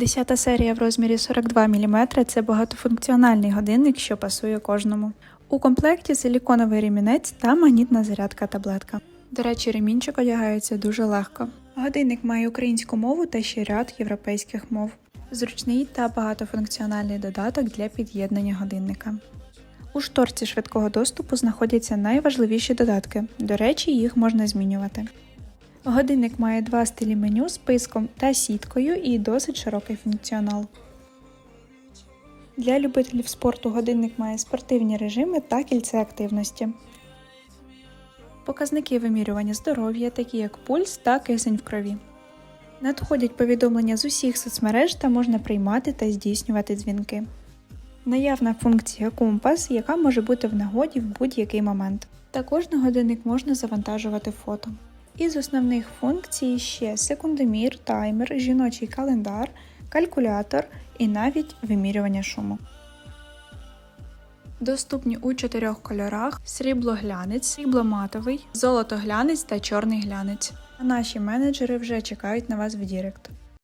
Десята серія в розмірі 42 мм – це багатофункціональний годинник, що пасує кожному. У комплекті силіконовий ремінець та магнітна зарядка таблетка. До речі, ремінчик одягається дуже легко. Годинник має українську мову та ще ряд європейських мов. Зручний та багатофункціональний додаток для під'єднання годинника. У шторці швидкого доступу знаходяться найважливіші додатки. До речі, їх можна змінювати. Годинник має два стилі меню з списком та сіткою і досить широкий функціонал. Для любителів спорту годинник має спортивні режими та кільце активності. Показники вимірювання здоров'я, такі як пульс та кисень в крові. Надходять повідомлення з усіх соцмереж та можна приймати та здійснювати дзвінки. Наявна функція компас, яка може бути в нагоді в будь-який момент. Також на годинник можна завантажувати фото. Із основних функцій ще секундомір, таймер, жіночий календар, калькулятор і навіть вимірювання шуму. Доступні у чотирьох кольорах: срібло-глянець, срібло-матовий, золото-глянець та чорний глянець. А наші менеджери вже чекають на вас в Дірект.